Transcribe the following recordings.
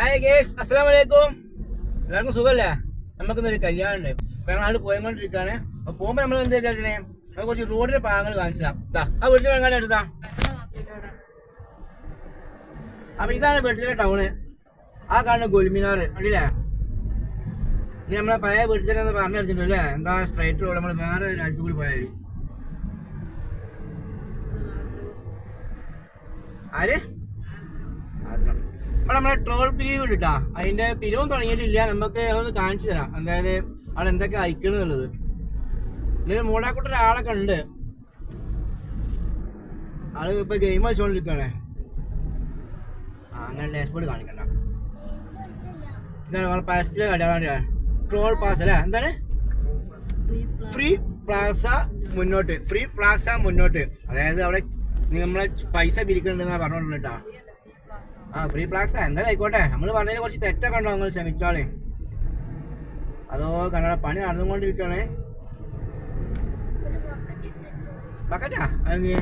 Hi guys അസ്സലാം വലൈക്കും എല്ലാവർക്കും സുഖമല്ലേ നമുക്കിന്നൊരു കല്യാണം ഉണ്ട് അപ്പം ഞങ്ങൾ അവിടെ പോയിക്കൊണ്ടിരിക്കുകയാണ്. അപ്പോൾ പോകുമ്പോൾ നമ്മൾ എന്താ ചെയ്തിട്ടേ നമുക്ക് കുറച്ച് റോഡിന്റെ ഭാഗങ്ങൾ കാണിച്ചാൽ ആ വീട്ടിൽ എങ്ങനെ എടുത്താ? അപ്പം ഇതാണ് വെട്ടിലെ ടൗണ് ആ കാണുന്ന ഗുൽമിനാർ അല്ലേ ഇത് നമ്മളെ പഴയ വീട്ടിലെന്ന് പറഞ്ഞിട്ടുണ്ട് അല്ലേ? എന്താ സ്ട്രൈറ്റ് റോഡ് നമ്മൾ വേറെ രാജ്യത്ത് കൂടി പോയാൽ ആര്? ഇവിടെ നമ്മളെ ട്രോൾ പിരിവ് ഇട്ടാ ട്ടാ അതിന്റെ പിരിവും തുടങ്ങിയിട്ടില്ല. നമുക്ക് ഒന്ന് കാണിച്ചു തരാം. എന്തായാലും അവിടെ എന്തൊക്കെ അയക്കണെന്നുള്ളത് ഇതിൽ മൂടാക്കൂട്ട ഒരാളൊക്കെ ഉണ്ട്. ആൾ ഇപ്പൊ ഗെയിം കളിച്ചോണ്ടിരിക്കണേ. അങ്ങനെ ഡാഷ്ബോർഡ് കാണിക്കണ്ട. എന്താണ് പാസ്റ്റിലെ കടയാണ് ട്രോൾ പാസ് അല്ലേ? എന്താണ്? ഫ്രീ പ്ലാസ മുന്നോട്ട്. ഫ്രീ പ്ലാസ മുന്നോട്ട്. അതായത് അവിടെ നമ്മളെ പൈസ പിരിക്കണ്ടെന്നാ പറഞ്ഞോണ്ട് കേട്ടാ. ആ ഫ്രീ പ്ലാസ എന്തായാലും ആയിക്കോട്ടെ. നമ്മൾ പറഞ്ഞതിന് കുറച്ച് തെറ്റൊക്കെ ഉണ്ടോ നിങ്ങൾ ശ്രമിച്ചോളേ? അതോ കണ്ണട പണി നടന്നുകൊണ്ടിരിക്കണേ ബക്കറ്റാ അതെങ്കി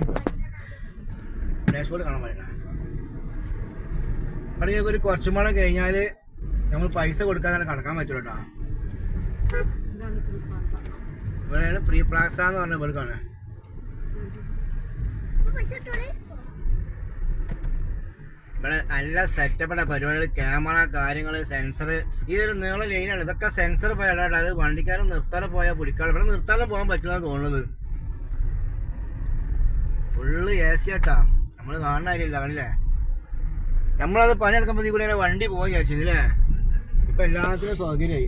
ഡാഷ്ബോർഡ് കാണാൻ പറ്റണ ഞങ്ങൾക്ക് ഒരു കുറച്ചും കൂടെ കഴിഞ്ഞാൽ നമ്മൾ പൈസ കൊടുക്കാതെ കടക്കാൻ പറ്റുള്ളൂ കേട്ടോ ഇവിടെയാണ് ഫ്രീ പ്ലാക്സാന്ന് പറഞ്ഞ ഇവർക്കാണ് ഇവിടെ നല്ല സെറ്റപ്പെട്ട പരിപാടികൾ ക്യാമറ കാര്യങ്ങൾ സെൻസർ ഇതൊരു നീള ലൈനാണ് ഇതൊക്കെ സെൻസർ പോയാലാണ് അത് വണ്ടിക്കാരൻ നിർത്താതെ പോയാൽ പിടിക്കാതെ ഇവിടെ നിർത്താതെ പോകാൻ പറ്റില്ലെന്ന് തോന്നുന്നത്. ഫുള്ള് എ സി ആട്ടാ. നമ്മൾ കാണുന്ന കാര്യമില്ല കാണില്ലേ നമ്മളത് പണിയെടുക്കുമ്പോൾ കൂടെ വണ്ടി പോകാൻ വിചാരിച്ചില്ലേ ഇപ്പം എല്ലാത്തിനും സൗകര്യമായി.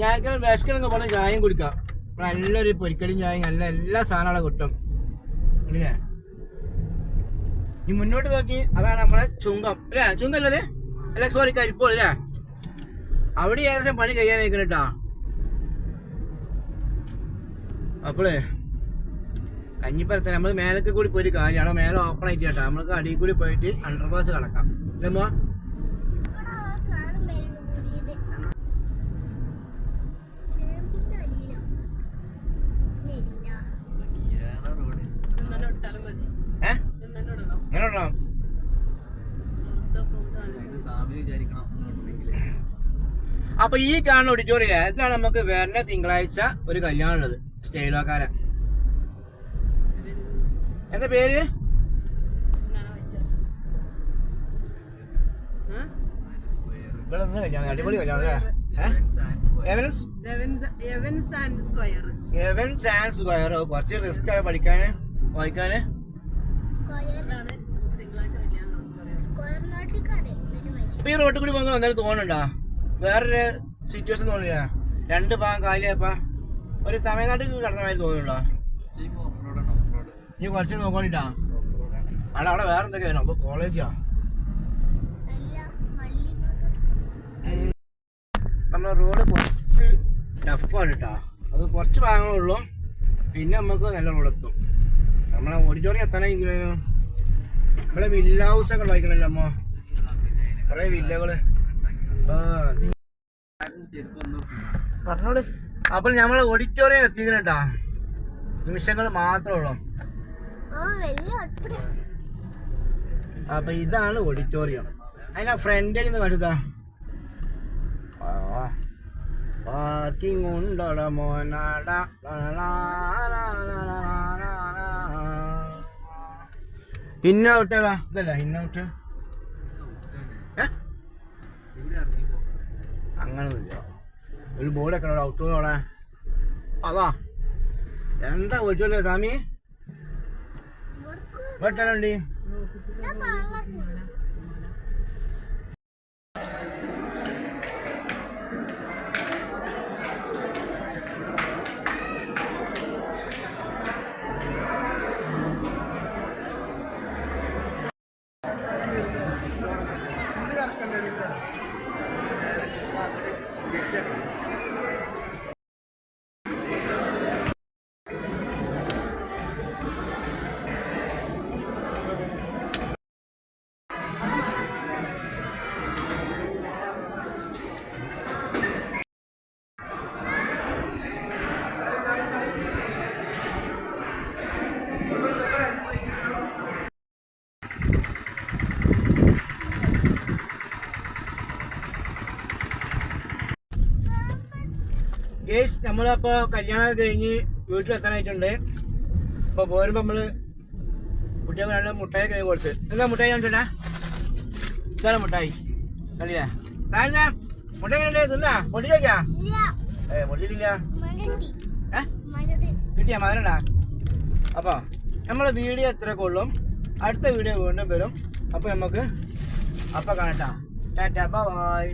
ഞാൻ വിശക്കണമെങ്കിൽ പോലെ ചായയും കുടിക്കാം. നല്ലൊരു പൊരിക്കടിയും ചായയും നല്ല എല്ലാ സാധനങ്ങളും കിട്ടും. അല്ലേ ഈ മുന്നോട്ട് നോക്കി. അതാണ് നമ്മളെ ചുങ്കം. അല്ലേ? ചുങ്കം അല്ലേ? അല്ല സോറി കരിപ്പോൾ അല്ലേ? അവിടെ ഏകദേശം പണി കഴിയാനായിക്കണം കേട്ടാ അപ്പോളേ കഞ്ഞിപ്പറത്തെ നമ്മൾ മേലൊക്കെ കൂടി പോയി കാര്യമാണ്. മേലെ ഓപ്പൺ ആയിട്ട് കേട്ടോ. നമ്മൾക്ക് അടിയിൽ കൂടി പോയിട്ട് അണ്ടർപാസ് കടക്കാം. ഇല്ലമ്മോ ഉണ്ടോ അപ്പൊ ഈ കാണുന്ന ഓഡിറ്റോറിയം എന്താണ് നമുക്ക് വരുന്ന തിങ്കളാഴ്ച ഒരു കല്യാണം ഉള്ളത്? സ്റ്റൈലോക്കാരൻ. എന്താ പേര്? അടിപൊളി കല്യാണം അല്ലേ? ഏഹ് evens evens and square evens square കുറച്ച് റിസ്ക് ആണ് പഠിക്കാന് വായിക്കാന് ഇതാണ് തിങ്കളാഴ്ച കല്യാണം ഇപ്പൊ ഈ റോട്ടിൽ കൂടി വന്ന്? വന്നാൽ തോന്നുന്നുണ്ടാ വേറൊരു സിറ്റുവേഷൻ തോന്നില്ല? രണ്ട് ഭാഗം കാലിയായപ്പോ ഒരു തമിഴ്നാട്ടിൽ കടന്ന മാതിരി തോന്നുന്നുണ്ടോ നീ കുറച്ച് നോക്കണിട്ടാ അവിടെ അവിടെ വേറെ എന്തൊക്കെ വേണം അപ്പൊ കോളേജാ? നമ്മളെ റോഡ് കുറച്ച് ടഫാണ് കേട്ടാ അത് കുറച്ച് ഭാഗങ്ങളേ ഉള്ളൂ. പിന്നെ നമുക്ക് നല്ല റോഡ് എത്തും നമ്മളെ ഓഡിറ്റോറിയം എത്താനായിരിക്കും നമ്മളെ വില്ല ഹൗസൊക്കെ ഉണ്ടായിക്കണല്ലോ അമ്മ. കുറെ വില്ലകൾ. പറഞ്ഞോളൂ. അപ്പോൾ നമ്മളെ ഓഡിറ്റോറിയം എത്തിക്കണട്ടാ. നിമിഷങ്ങൾ മാത്രമേ ഉള്ളൂ. അപ്പൊ ഇതാണ് ഓഡിറ്റോറിയം അതിനാ ഫ്രണ്ടിൽ നിന്ന് കണ്ടുതാ പാർക്കിംഗ് ഉണ്ടോട മോനാട ഇന്നൗട്ട് ഏതാ ഇതല്ല ഇന്നൗട്ട് ഏ അങ്ങനൊന്നുമില്ല. ഒരു ബോർഡ് ഒക്കെ ഔട്ട് അവിടെ. അതാ. എന്താ ഓടിച്ചോല്ലേ സ്വാമി? വെട്ടലുണ്ട് ഏസ് നമ്മളപ്പോ കല്യാണം കഴിഞ്ഞ് വീട്ടിലെത്താനായിട്ടുണ്ട്. അപ്പൊ പോരുമ്പോ നമ്മൾ കുട്ടികൾക്ക് നല്ല മുട്ടായി കഴിഞ്ഞ് കൊടുത്ത്. എന്താ മുട്ടായി കണ്ടിട്ടാ ഇതാണ് മുട്ടായി. കളിയാ സാറിനാ മുട്ടായി കണ്ടേ തിന്നാ? പൊട്ടിച്ചോക്കാ ഇല്ല. ഏ മഴത് കിട്ടിയാ? മധുരണ്ടാ അപ്പൊ നമ്മളെ വീഡിയോ എത്ര കൊള്ളും അടുത്ത വീഡിയോ വീണ്ടും വരും. അപ്പൊ നമുക്ക് അപ്പൊ കാണട്ടാ ടാറ്റാ. ബൈ.